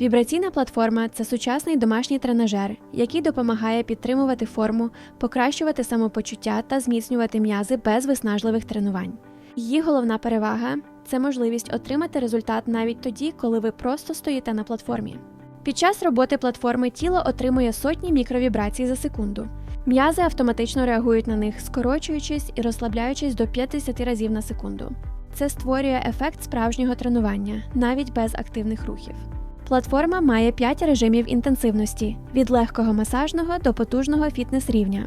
Вібраційна платформа це сучасний домашній тренажер, який допомагає підтримувати форму, покращувати самопочуття та зміцнювати м'язи без виснажливих тренувань. Її головна перевага це можливість отримати результат навіть тоді, коли ви просто стоїте на платформі. Під час роботи платформи тіло отримує сотні мікровібрацій за секунду. М'язи автоматично реагують на них, скорочуючись і розслабляючись до 50 разів на секунду. Це створює ефект справжнього тренування, навіть без активних рухів. Платформа має 5 режимів інтенсивності від легкого масажного до потужного фітнес-рівня.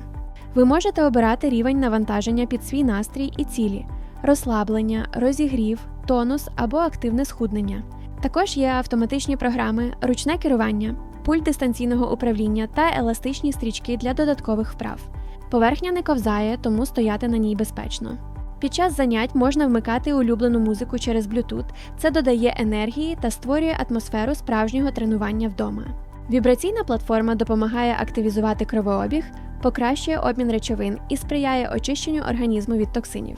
Ви можете обирати рівень навантаження під свій настрій і цілі, розслаблення, розігрів, тонус або активне схуднення. Також є автоматичні програми, ручне керування, пульт дистанційного управління та еластичні стрічки для додаткових вправ. Поверхня не ковзає, тому стояти на ній безпечно. Під час занять можна вмикати улюблену музику через Bluetooth. Це додає енергії та створює атмосферу справжнього тренування вдома. Вібраційна платформа допомагає активізувати кровообіг, покращує обмін речовин і сприяє очищенню організму від токсинів.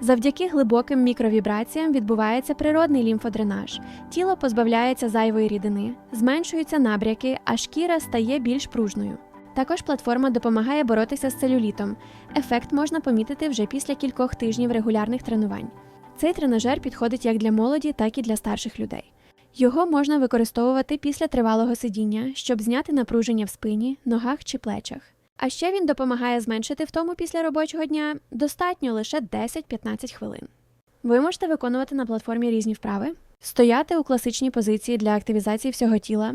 Завдяки глибоким мікровібраціям відбувається природний лімфодренаж. Тіло позбавляється зайвої рідини, зменшуються набряки, а шкіра стає більш пружною. Також платформа допомагає боротися з целюлітом. Ефект можна помітити вже після кількох тижнів регулярних тренувань. Цей тренажер підходить як для молоді, так і для старших людей. Його можна використовувати після тривалого сидіння, щоб зняти напруження в спині, ногах чи плечах. А ще він допомагає зменшити втому після робочого дня достатньо лише 10-15 хвилин. Ви можете виконувати на платформі різні вправи, стояти у класичній позиції для активізації всього тіла,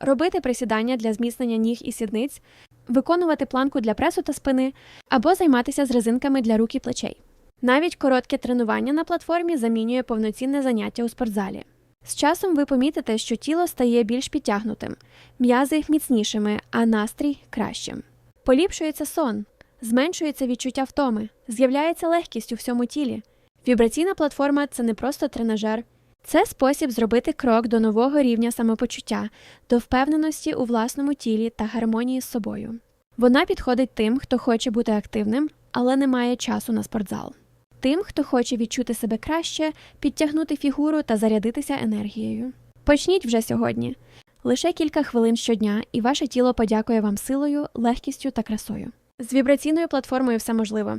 робити присідання для зміцнення ніг і сідниць, виконувати планку для пресу та спини або займатися з резинками для рук і плечей. Навіть коротке тренування на платформі замінює повноцінне заняття у спортзалі. З часом ви помітите, що тіло стає більш підтягнутим, м'язи міцнішими, а настрій кращим. Поліпшується сон, зменшується відчуття втоми, з'являється легкість у всьому тілі. Вібраційна платформа це не просто тренажер, це спосіб зробити крок до нового рівня самопочуття, до впевненості у власному тілі та гармонії з собою. Вона підходить тим, хто хоче бути активним, але не має часу на спортзал. Тим, хто хоче відчути себе краще, підтягнути фігуру та зарядитися енергією. Почніть вже сьогодні. Лише кілька хвилин щодня, і ваше тіло подякує вам силою, легкістю та красою. З вібраційною платформою все можливо.